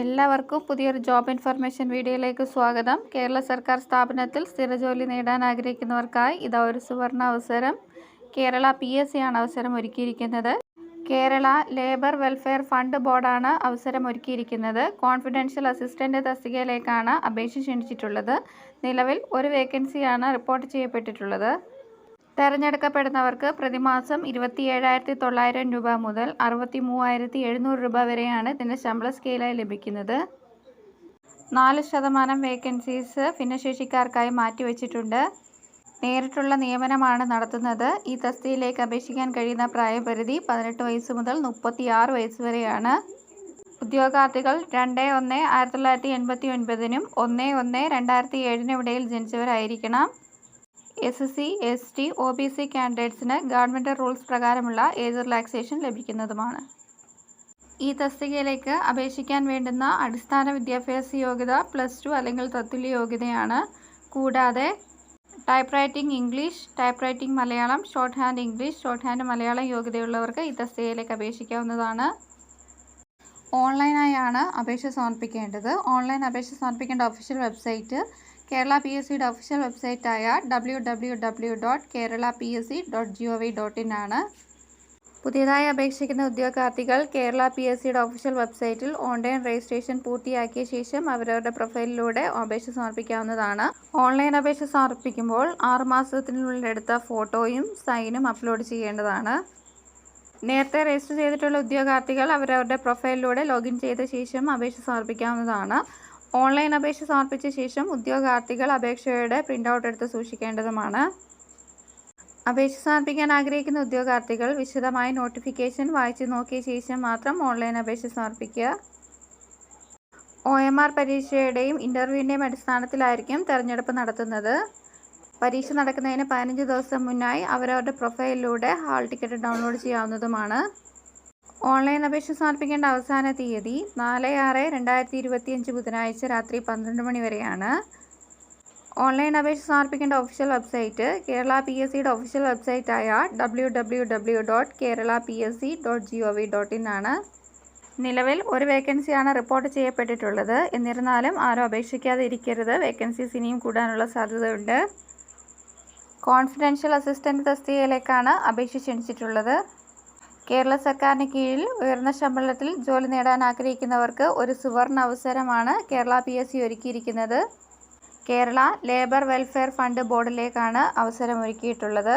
എല്ലാവർക്കും പുതിയൊരു job information വീഡിയോയിലേക്ക് സ്വാഗതം. കേരള സർക്കാർ സ്ഥാപനത്തിൽ സ്ഥിരജോലി നേടാൻ ആഗ്രഹിക്കുന്നവർക്കായി ഇതാ ഒരു സുവർണ അവസരം. കേരള പി എസ് സി ആണ് അവസരം ഒരുക്കിയിരിക്കുന്നത്. കേരള ലേബർ വെൽഫെയർ ഫണ്ട് ബോർഡാണ് അവസരം ഒരുക്കിയിരിക്കുന്നത്. കോൺഫിഡൻഷ്യൽ അസിസ്റ്റന്റ് തസ്തികയിലേക്കാണ് അപേക്ഷ ക്ഷണിച്ചിട്ടുള്ളത്. നിലവിൽ ഒരു വേക്കൻസിയാണ് റിപ്പോർട്ട് ചെയ്യപ്പെട്ടിട്ടുള്ളത്. തെരഞ്ഞെടുക്കപ്പെടുന്നവർക്ക് പ്രതിമാസം ഇരുപത്തി ഏഴായിരത്തി തൊള്ളായിരം രൂപ മുതൽ അറുപത്തി മൂവായിരത്തി എഴുന്നൂറ് രൂപ വരെയാണ് ഇതിന്റെ ശമ്പള സ്കെയിലായി ലഭിക്കുന്നത്. നാല് ശതമാനം വേക്കൻസീസ് ഭിന്നശേഷിക്കാർക്കായി മാറ്റിവെച്ചിട്ടുണ്ട്. നേരിട്ടുള്ള നിയമനമാണ് നടത്തുന്നത്. ഈ തസ്തിയിലേക്ക് അപേക്ഷിക്കാൻ കഴിയുന്ന പ്രായപരിധി പതിനെട്ട് വയസ്സ് മുതൽ മുപ്പത്തിയാറ് വയസ്സ് വരെയാണ്. ഉദ്യോഗാർത്ഥികൾ രണ്ട് ഒന്ന് ആയിരത്തി തൊള്ളായിരത്തി എൺപത്തി ഒൻപതിനും ഒന്ന് ഒന്ന് രണ്ടായിരത്തി ഏഴിനും ഇടയിൽ ജനിച്ചവരായിരിക്കണം. S C S T O B C കാൻഡിഡേറ്റ്സിന് government rules പ്രകാരമുള്ള ഏജ് റിലാക്സേഷൻ ലഭിക്കുന്നതുമാണ്. ഈ തസ്തികയിലേക്ക് അപേക്ഷിക്കാൻ വേണ്ടുന്ന അടിസ്ഥാന വിദ്യാഭ്യാസ യോഗ്യത പ്ലസ് ടു അല്ലെങ്കിൽ തത്തുല്യ യോഗ്യതയാണ്. കൂടാതെ typewriting English typewriting Malayalam shorthand English shorthand Malayalam യോഗ്യതയുള്ളവർക്ക് ഈ തസ്തികയിലേക്ക് അപേക്ഷിക്കാവുന്നതാണ്. ഓൺലൈനായാണ് അപേക്ഷ സമർപ്പിക്കേണ്ടത്. ഓൺലൈൻ അപേക്ഷ സമർപ്പിക്കേണ്ട official website Kerala P S സിയുടെ official വെബ്സൈറ്റായ W W W dot Kerala P S C dot G O V dot in ആണ്. പുതിയതായി അപേക്ഷിക്കുന്ന ഉദ്യോഗാർത്ഥികൾ കേരള പി എസ് സിയുടെ ഒഫീഷ്യൽ വെബ്സൈറ്റിൽ ഓൺലൈൻ രജിസ്ട്രേഷൻ പൂർത്തിയാക്കിയ ശേഷം അവരവരുടെ പ്രൊഫൈലിലൂടെ അപേക്ഷ സമർപ്പിക്കാവുന്നതാണ്. ഓൺലൈൻ അപേക്ഷ സമർപ്പിക്കുമ്പോൾ ആറ് മാസത്തിനുള്ളിൽ എടുത്ത ഫോട്ടോയും സൈനും അപ്ലോഡ് ചെയ്യേണ്ടതാണ്. നേരത്തെ രജിസ്റ്റർ ചെയ്തിട്ടുള്ള ഉദ്യോഗാർത്ഥികൾ അവരവരുടെ പ്രൊഫൈലിലൂടെ ലോഗിൻ ചെയ്ത ശേഷം അപേക്ഷ സമർപ്പിക്കാവുന്നതാണ്. ഓൺലൈൻ അപേക്ഷ സമർപ്പിച്ച ശേഷം ഉദ്യോഗാർത്ഥികൾ അപേക്ഷയുടെ പ്രിന്റ് ഔട്ട് എടുത്ത് സൂക്ഷിക്കേണ്ടതുമാണ്. അപേക്ഷ സമർപ്പിക്കാൻ ആഗ്രഹിക്കുന്ന ഉദ്യോഗാർത്ഥികൾ വിശദമായ നോട്ടിഫിക്കേഷൻ വായിച്ചു നോക്കിയ ശേഷം മാത്രം ഓൺലൈൻ അപേക്ഷ സമർപ്പിക്കുക. ഒ എം ആർ പരീക്ഷയുടെയും ഇന്റർവ്യൂവിന്റെയും അടിസ്ഥാനത്തിലായിരിക്കും തിരഞ്ഞെടുപ്പ് നടത്തുന്നത്. പരീക്ഷ നടക്കുന്നതിന് പതിനഞ്ച് ദിവസം മുന്നായി അവരവരുടെ പ്രൊഫൈലിലൂടെ ഹാൾ ടിക്കറ്റ് ഡൗൺലോഡ് ചെയ്യാവുന്നതുമാണ്. ഓൺലൈൻ അപേക്ഷ സമർപ്പിക്കേണ്ട അവസാന തീയതി നാല് ആറ് രണ്ടായിരത്തി ഇരുപത്തിയഞ്ച് ബുധനാഴ്ച രാത്രി പന്ത്രണ്ട് മണി വരെയാണ്. ഓൺലൈൻ അപേക്ഷ സമർപ്പിക്കേണ്ട official website Kerala P S സിയുടെ official വെബ്സൈറ്റായ W W W dot Kerala P S C dot G O V dot in ആണ്. നിലവിൽ ഒരു വേക്കൻസിയാണ് റിപ്പോർട്ട് ചെയ്യപ്പെട്ടിട്ടുള്ളത്. എന്നിരുന്നാലും ആരും അപേക്ഷിക്കാതെ ഇരിക്കരുത് വേക്കൻസീസ് ഇനിയും കൂടാനുള്ള സാധ്യതയുണ്ട്. കോൺഫിഡൻഷ്യൽ അസിസ്റ്റന്റ് തസ്തികയിലേക്കാണ് അപേക്ഷ ക്ഷണിച്ചിട്ടുള്ളത്. കേരള സർക്കാരിന് കീഴിൽ ഉയർന്ന ശമ്പളത്തിൽ ജോലി നേടാൻ ആഗ്രഹിക്കുന്നവർക്ക് ഒരു സുവർണ അവസരമാണ് കേരള പി എസ് സി ഒരുക്കിയിരിക്കുന്നത്. കേരള ലേബർ വെൽഫെയർ ഫണ്ട് ബോർഡിലേക്കാണ് അവസരം ഒരുക്കിയിട്ടുള്ളത്